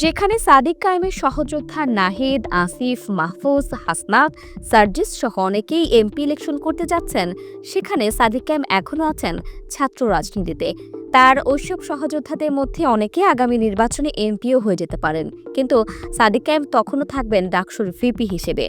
যেখানে সাদিক কায়েমের সহযোদ্ধা নাহিদ, আসিফ, মাহফুজ, হাসনাত, সার্জিস সহ অনেকেই এমপি ইলেকশন করতে যাচ্ছেন। সেখানে সাদিক কায়েম এখনও আছেন ছাত্র রাজনীতিতে। তার ওইসব সহযোদ্ধাদের মধ্যে অনেকে আগামী নির্বাচনে এমপিও হয়ে যেতে পারেন। কিন্তু সাদিক কায়েম তখনও থাকবেন ডাকসুর ভিপি হিসেবে।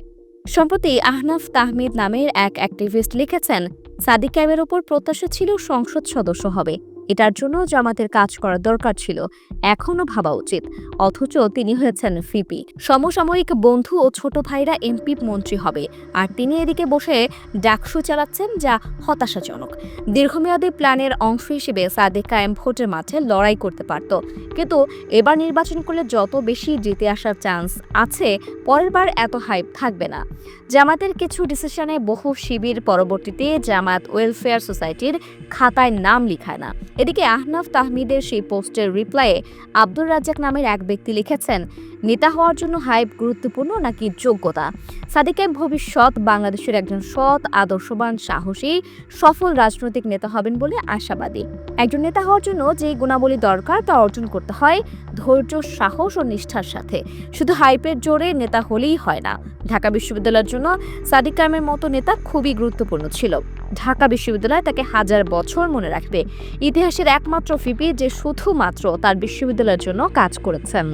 সম্প্রতি আহনাফ তাহমিদ নামের এক অ্যাক্টিভিস্ট লিখেছেন, সাদিক কায়েমের ওপর প্রত্যাশা ছিল সংসদ সদস্য হবে। এটার জন্য জামাতের কাজ করার দরকার ছিল। এখনও ভাবা উচিত। অথচ তিনি হয়েছেন ফিপি সমসাময়িক বন্ধু ও ছোট ভাইরা এমপি মন্ত্রী হবে। আর তিনি এদিকে বসে ডাকসু চালাচ্ছেন যা হতাশাজনক। দীর্ঘমেয়াদী প্ল্যানের অংশ হিসেবে সাদেক কায়েম ভোটের মাঠে লড়াই করতে পারত। কিন্তু এবার নির্বাচন করলে যত বেশি জিতে আসার চান্স আছে, পরের বার এত হাইপ থাকবে না। জামাতের কিছু ডিসিশনে বহু শিবির পরবর্তীতে জামাত ওয়েলফেয়ার সোসাইটির খাতায় নাম লিখায় না। এদিকে আহনাফ তাহমিদের সেই পোস্টের রিপ্লাইয়ে আব্দুর রাজ্জাক নামের এক ব্যক্তি লিখেছেন, নেতা হওয়ার জন্য হাইপ গুরুত্বপূর্ণ নাকি যোগ্যতা? সাদিকের ভবিষ্যৎ বাংলাদেশের একজন সৎ, আদর্শবান, সাহসী, সফল রাজনৈতিক নেতা হবেন বলে আশাবাদী। একজন নেতা হওয়ার জন্য যে গুণাবলী দরকার তা অর্জন করতে হয় ধৈর্য, সাহস ও নিষ্ঠার সাথে। শুধু হাইপের জোরে নেতা হলেই হয় না। ঢাকা বিশ্ববিদ্যালয়ের জন্য সাদিক কামের মতো নেতা খুবই গুরুত্বপূর্ণ ছিল। ঢাকা বিশ্ববিদ্যালয় তাকে হাজার বছর মনে রাখবে। ইতিহাসের একমাত্র ফিপি যে শুধুমাত্র তার বিশ্ববিদ্যালয়ের জন্য কাজ করেছেন।